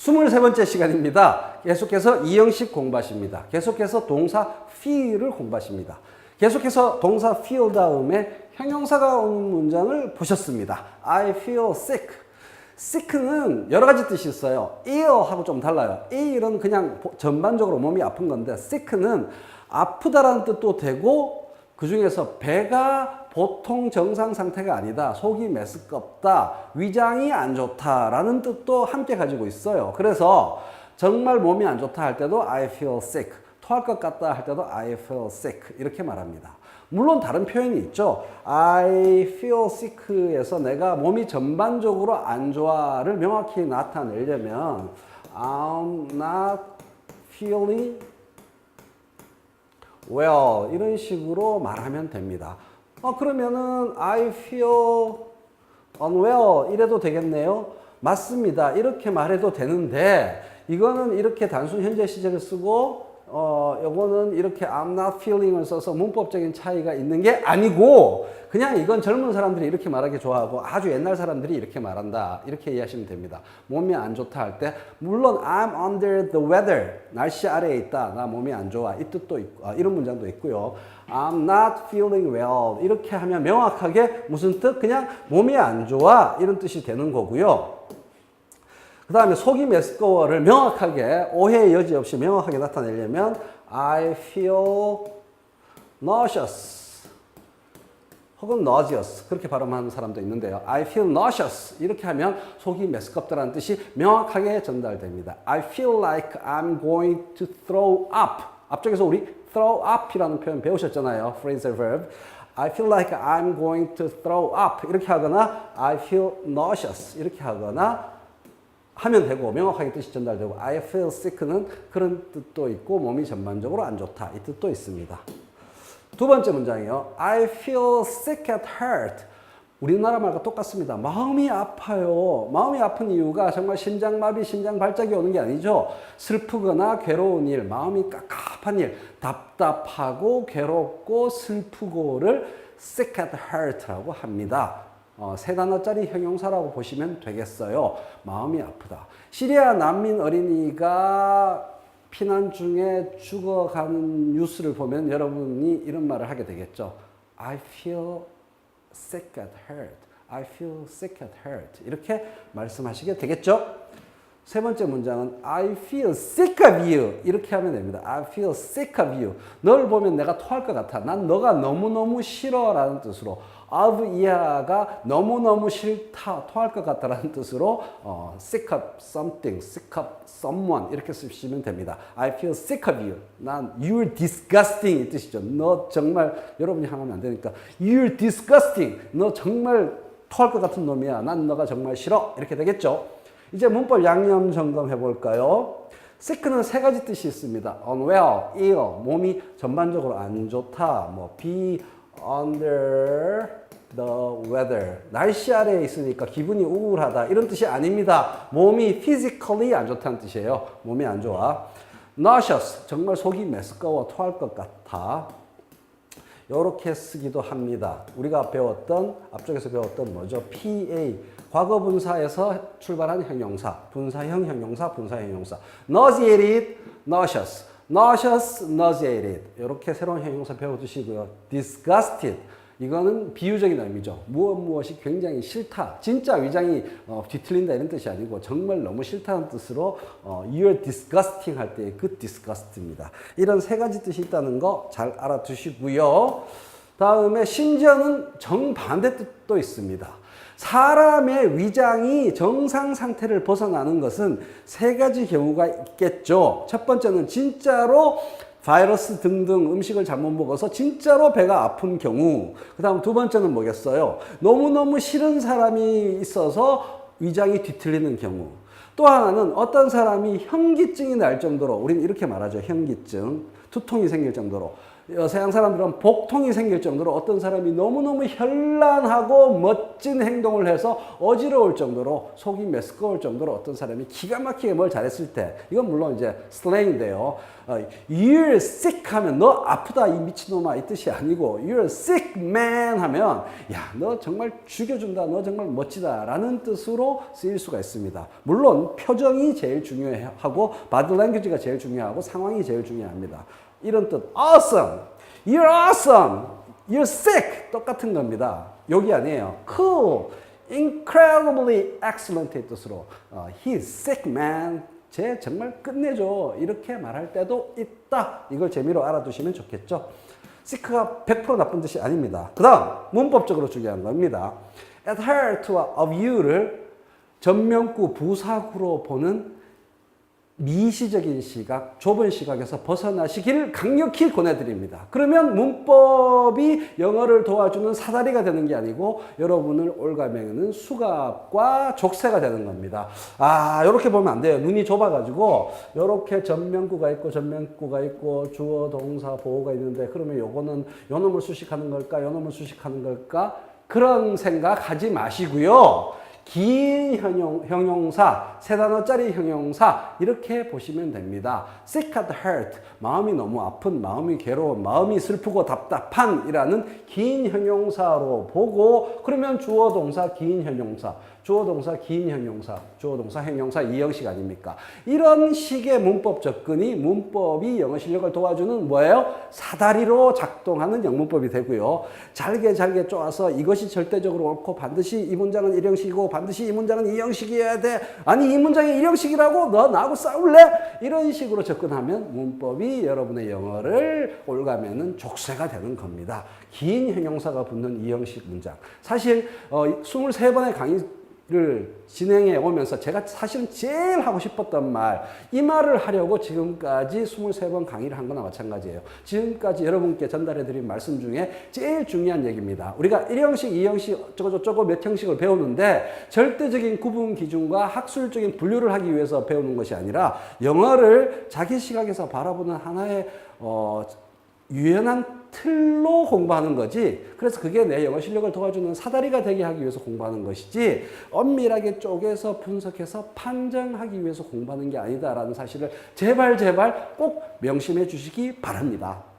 23번째 시간입니다. 계속해서 이형식 공부하십니다. 계속해서 동사 feel을 공부하십니다. 계속해서 동사 feel 다음에 형용사가 오는 문장을 보셨습니다. I feel sick. sick는 여러 가지 뜻이 있어요. ill하고 좀 달라요. ill은 그냥 전반적으로 몸이 아픈 건데 sick는 아프다라는 뜻도 되고 그 중에서 배가 보통 정상 상태가 아니다. 속이 메스껍다. 위장이 안 좋다라는 뜻도 함께 가지고 있어요. 그래서 정말 몸이 안 좋다 할 때도 I feel sick. 토할 것 같다 할 때도 I feel sick. 이렇게 말합니다. 물론 다른 표현이 있죠. I feel sick에서 내가 몸이 전반적으로 안 좋아를 명확히 나타내려면 I'm not feeling well 이런 식으로 말하면 됩니다. 어 그러면은 I feel unwell 이래도 되겠네요. 맞습니다. 이렇게 말해도 되는데 이거는 이렇게 단순 현재 시제를 쓰고 어 요거는 이렇게 I'm not feeling을 써서 문법적인 차이가 있는 게 아니고 그냥 이건 젊은 사람들이 이렇게 말하기 좋아하고 아주 옛날 사람들이 이렇게 말한다. 이렇게 이해하시면 됩니다. 몸이 안 좋다 할 때 물론 I'm under the weather. 날씨 아래에 있다. 나 몸이 안 좋아. 이 뜻도 있고 아, 이런 문장도 있고요. I'm not feeling well. 이렇게 하면 명확하게 무슨 뜻? 그냥 몸이 안 좋아. 이런 뜻이 되는 거고요. 그 다음에 속이 메스꺼워를 명확하게 오해의 여지 없이 명확하게 나타내려면 I feel nauseous 혹은 nauseous 그렇게 발음하는 사람도 있는데요. I feel nauseous 이렇게 하면 속이 메스껍다라는 뜻이 명확하게 전달됩니다. I feel like I'm going to throw up 앞쪽에서 우리 throw up이라는 표현 배우셨잖아요. phrasal verb. I feel like I'm going to throw up 이렇게 하거나 I feel nauseous 이렇게 하거나 하면 되고 명확하게 뜻이 전달되고 I feel sick는 그런 뜻도 있고 몸이 전반적으로 안 좋다 이 뜻도 있습니다. 두 번째 문장이요. I feel sick at heart. 우리나라 말과 똑같습니다. 마음이 아파요. 마음이 아픈 이유가 정말 심장마비, 심장 발작이 오는 게 아니죠. 슬프거나 괴로운 일, 마음이 깝깝한 일, 답답하고 괴롭고 슬프고를 sick at heart라고 합니다. 어, 세 단어짜리 형용사라고 보시면 되겠어요. 마음이 아프다. 시리아 난민 어린이가 피난 중에 죽어가는 뉴스를 보면 여러분이 이런 말을 하게 되겠죠. I feel sick at heart. I feel sick at heart. 이렇게 말씀하시게 되겠죠. 세 번째 문장은 I feel sick of you 이렇게 하면 됩니다. I feel sick of you. 널 보면 내가 토할 것 같아. 난 너가 너무너무 싫어라는 뜻으로 of 이하가 너무너무 싫다, 토할 것 같다라는 뜻으로 어, sick of something, sick of someone 이렇게 쓰시면 됩니다. I feel sick of you. 난 you're disgusting 이 뜻이죠. 너 정말 여러분이 하면 안 되니까 you're disgusting. 너 정말 토할 것 같은 놈이야. 난 너가 정말 싫어. 이렇게 되겠죠. 이제 문법 양념 점검해 볼까요? sick는 세 가지 뜻이 있습니다. unwell, ill, 몸이 전반적으로 안 좋다, 뭐 be under the weather. 날씨 아래에 있으니까 기분이 우울하다. 이런 뜻이 아닙니다. 몸이 physically 안 좋다는 뜻이에요. 몸이 안 좋아. nauseous. 정말 속이 메스꺼워 토할 것 같아. 이렇게 쓰기도 합니다. 우리가 배웠던 앞쪽에서 배웠던 뭐죠? PA 과거 분사에서 출발한 형용사, 분사형 형용사, 분사 형용사. nauseated, nauseous, nauseous, nauseated. 이렇게 새로운 형용사 배워두시고요. disgusted. 이거는 비유적인 의미죠. 무엇 무엇이 굉장히 싫다. 진짜 위장이 어, 뒤틀린다 이런 뜻이 아니고 정말 너무 싫다는 뜻으로 어, you're disgusting 할 때의 그 disgust입니다. 이런 세 가지 뜻이 있다는 거 잘 알아두시고요. 다음에 심지어는 정반대 뜻도 있습니다. 사람의 위장이 정상 상태를 벗어나는 것은 세 가지 경우가 있겠죠. 첫 번째는 진짜로 바이러스 등등 음식을 잘못 먹어서 진짜로 배가 아픈 경우. 그 다음 두 번째는 뭐겠어요? 너무너무 싫은 사람이 있어서 위장이 뒤틀리는 경우. 또 하나는 어떤 사람이 현기증이 날 정도로, 우리는 이렇게 말하죠. 현기증. 두통이 생길 정도로. 어, 서양 사람들은 복통이 생길 정도로 어떤 사람이 너무너무 현란하고 멋진 행동을 해서 어지러울 정도로 속이 메스꺼울 정도로 어떤 사람이 기가 막히게 뭘 잘했을 때 이건 물론 이제 슬랭인데요. 어, you're sick 하면 너 아프다 이 미친놈아 이 뜻이 아니고 you're sick man 하면 야 너 정말 죽여준다 너 정말 멋지다 라는 뜻으로 쓰일 수가 있습니다. 물론 표정이 제일 중요하고 바디 랭귀지가 제일 중요하고 상황이 제일 중요합니다. 이런 뜻. Awesome, you're awesome, you're sick. 똑같은 겁니다. 여기 아니에요. cool, incredibly excellent의 뜻으로. 어, he's sick man. 쟤 정말 끝내줘. 이렇게 말할 때도 있다. 이걸 재미로 알아두시면 좋겠죠. Sick가 100% 나쁜 뜻이 아닙니다. 그 다음 문법적으로 중요한 겁니다. At heart와 of you를 전명구 부사구로 보는 미시적인 시각, 좁은 시각에서 벗어나시기를 강력히 권해드립니다. 그러면 문법이 영어를 도와주는 사다리가 되는 게 아니고 여러분을 올가매는 수갑과 족쇄가 되는 겁니다. 아, 이렇게 보면 안 돼요. 눈이 좁아가지고 이렇게 전명구가 있고 전명구가 있고 주어, 동사, 보호가 있는데 그러면 요거는 요 놈을 수식하는 걸까, 요 놈을 수식하는 걸까? 그런 생각 하지 마시고요. 긴 형용, 형용 사, 세 단어짜리 형용사 이렇게 보시면 됩니다. sick at heart, 마음이 너무 아픈, 마음이 괴로운, 마음이 슬프고 답답한 이라는 긴 형용사로 보고 그러면 주어 동사 긴 형용사, 주어 동사 긴 형용사, 주어 동사 형용사 이형식 아닙니까? 이런 식의 문법 접근이 문법이 영어 실력을 도와주는 뭐예요? 사다리로 작동하는 영문법이 되고요. 잘게 잘게 쪼아서 이것이 절대적으로 옳고 반드시 이 문장은 일형식이고 반드시 이 문장은 이형식이어야 돼. 아니 이 문장이 일형식이라고 너 나하고 싸울래? 이런 식으로 접근하면 문법이 여러분의 영어를 올가매는 족쇄가 되는 겁니다. 긴 형용사가 붙는 이형식 문장. 사실 어, 23번의 강의 를 진행해 오면서 제가 사실은 제일 하고 싶었던 말, 이 말을 하려고 지금까지 23번 강의를 한 거나 마찬가지예요. 지금까지 여러분께 전달해 드린 말씀 중에 제일 중요한 얘기입니다. 우리가 1형식, 2형식, 저거저거 몇 형식을 배우는데 절대적인 구분 기준과 학술적인 분류를 하기 위해서 배우는 것이 아니라 영어를 자기 시각에서 바라보는 하나의 어, 유연한 틀로 공부하는 거지. 그래서 그게 내 영어 실력을 도와주는 사다리가 되게 하기 위해서 공부하는 것이지, 엄밀하게 쪼개서 분석해서 판정하기 위해서 공부하는 게 아니다라는 사실을 제발 제발 꼭 명심해 주시기 바랍니다.